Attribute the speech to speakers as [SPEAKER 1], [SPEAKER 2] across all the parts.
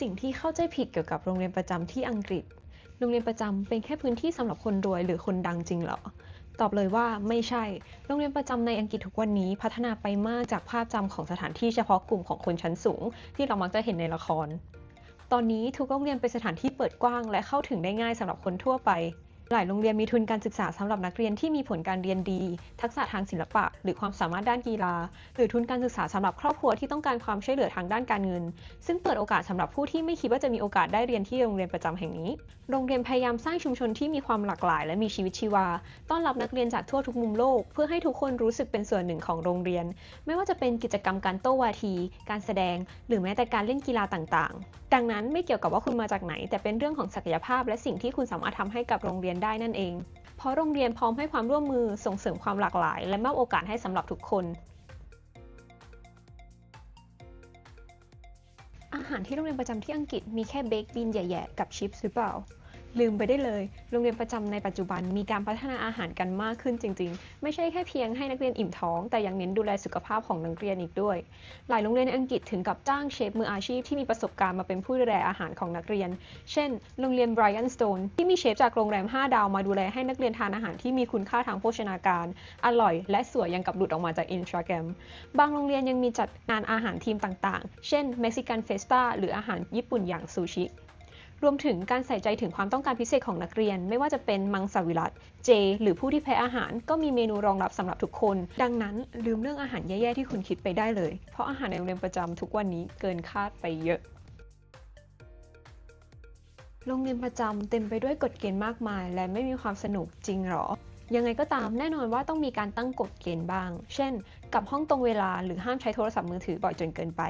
[SPEAKER 1] สิ่งที่เข้าใจผิดเกี่ยวกับโรงเรียนประจำที่อังกฤษ โรงเรียนประจำเป็นแค่พื้นที่สำหรับคนรวยหรือคนดังจริงเหรอ ตอบเลยว่าไม่ใช่ โรงเรียนประจำในอังกฤษทุกวันนี้พัฒนาไปมากจากภาพจำของสถานที่เฉพาะกลุ่มของคนชั้นสูง ที่เรามักจะเห็นในละคร ตอนนี้ทุกโรงเรียนเป็นสถานที่เปิดกว้าง และเข้าถึงได้ง่ายสำหรับคนทั่วไป หลายโรงเรียนมีทุนการศึกษาสำหรับนักเรียนที่มีผลการเรียนดี ทักษะทางศิลปะ หรือความสามารถด้านกีฬา หรือทุนการศึกษาสำหรับครอบครัวที่ต้องการความช่วยเหลือทางด้านการเงิน ซึ่งเปิดโอกาสสำหรับผู้ที่ไม่คิดว่าจะมีโอกาสได้เรียนที่โรงเรียนประจำแห่งนี้ โรงเรียนพยายามสร้างชุมชนที่มีความหลากหลาย และมีชีวิตชีวา ต้อนรับนักเรียนจากทั่วทุกมุมโลก เพื่อให้ทุกคนรู้สึกเป็นส่วนหนึ่งของโรงเรียน ไม่ว่าจะเป็นกิจกรรมการโต้วาที การแสดง หรือแม้แต่การเล่นกีฬาต่าง ๆ ดังนั้นไม่เกี่ยวกับว่าคุณมาจากไหน แต่เป็นเรื่องของศักยภาพ และสิ่งที่คุณสามารถทำให้กับโรงเรียนได้นั่นเอง เพราะโรงเรียนพร้อมให้ความร่วมมือส่งเสริมความหลากหลาย และมอบโอกาสให้สำหรับทุกคน อาหารที่โรงเรียนประจำที่อังกฤษมีแค่เบคบีนแย่ๆกับชิปส์หรือเปล่า ลืมไปได้เลย โรงเรียนประจำในปัจจุบันมีการพัฒนาอาหารกันมากขึ้นจริง ๆ ไม่ใช่แค่เพียงให้นักเรียนอิ่มท้อง แต่ยังเน้นดูแลสุขภาพของนักเรียนอีกด้วย หลายโรงเรียนในอังกฤษถึงกับจ้างเชฟมืออาชีพที่มีประสบการณ์มาเป็นผู้ดูแลอาหารของนักเรียน เช่น โรงเรียน Brian Stone ที่มีเชฟจากโรงแรม 5 ดาวมาดูแลให้นักเรียนทานอาหารที่มีคุณค่าทางโภชนาการ อร่อย และสวยยังกับหลุดออกมาจากอินสตาแกรม บางโรงเรียนยังมีจัดงานอาหารทีมต่างๆ เช่น Mexican Festa หรืออาหารญี่ปุ่นอย่างซูชิ รวมถึงการใส่ใจถึงความต้องการพิเศษของนักเรียน ไม่ว่าจะเป็นมังสวิรัตเจ หรือผู้ที่แพ้อาหารก็มีเมนูรองรับสำหรับทุกคน ดังนั้นลืมเรื่องอาหารแย่ๆที่คุณคิดไปได้เลย เพราะอาหารในโรงเรียนประจำทุกวันนี้เกินคาดไปเยอะโรงเรียนประจำเต็มไปด้วยกฎเกณฑ์มากมาย และไม่มีความสนุกจริงหรอ ยังไงก็ตามแน่นอนว่าต้องมีการตั้งกฎเกณฑ์บ้าง เช่น กลับห้องตรงเวลาหรือห้ามใช้โทรศัพท์มือถือบ่อยจนเกินไป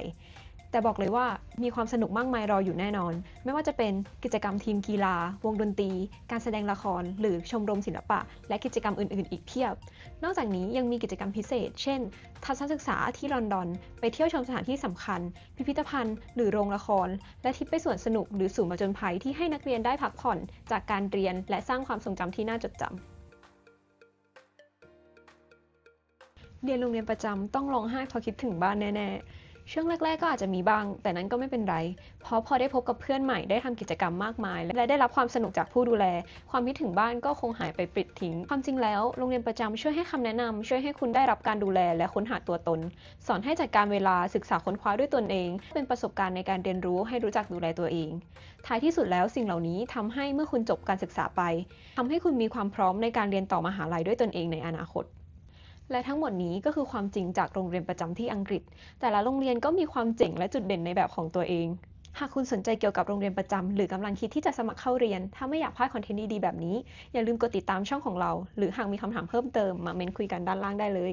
[SPEAKER 1] แต่บอกเลยว่ามีความสนุกมากมายรออยู่แน่นอน ไม่ว่าจะเป็นกิจกรรมทีมกีฬา วงดนตรี การแสดงละคร หรือชมรมศิลปะ และกิจกรรมอื่นๆ อีกเพียบ นอกจากนี้ยังมีกิจกรรมพิเศษ เช่น ทัศนศึกษาที่ลอนดอน ไปเที่ยวชมสถานที่สำคัญ พิพิธภัณฑ์ หรือโรงละคร และทริปไปสวนสนุกหรือศูนย์ผจญภัยที่ให้นักเรียนได้พักผ่อน จากการเรียน และสร้างความทรงจำที่น่าจดจำเรียนโรงเรียนประจำต้องร้องไห้พราะคิดถึงบ้านแน่ ๆ ช่วงแรก ๆ ก็อาจจะมีบ้าง แต่นั้นก็ไม่เป็นไร เพราะพอได้พบกับเพื่อนใหม่ได้ทำกิจกรรมมากมาย และได้รับความสนุกจากผู้ดูแล ความคิดถึงบ้านก็คงหายไปปลิดทิ้ง ความจริงแล้ว โรงเรียนประจำช่วยให้คำแนะนำช่วยให้คุณได้รับการดูแลและค้นหาตัวตน สอนให้จัดการเวลาศึกษาค้นคว้าด้วยตนเอง เป็นประสบการณ์ในการเรียนรู้ให้รู้จักดูแลตัวเอง ท้ายที่สุดแล้วสิ่งเหล่านี้ทำให้เมื่อคุณจบการศึกษาไปทำให้คุณมีความพร้อมในการเรียนต่อมหาลัยด้วยตนเองในอนาคต และทั้งหมดนี้ก็คือความจริงจากโรงเรียนประจำที่อังกฤษ แต่ละโรงเรียนก็มีความเจ๋งและจุดเด่นในแบบของตัวเอง หากคุณสนใจเกี่ยวกับโรงเรียนประจำหรือกำลังคิดที่จะสมัครเข้าเรียน ถ้าไม่อยากพลาดคอนเทนต์ดีๆแบบนี้ อย่าลืมกดติดตามช่องของเรา หรือหากมีคำถามเพิ่มเติมมาเมนคุยกันด้านล่างได้เลย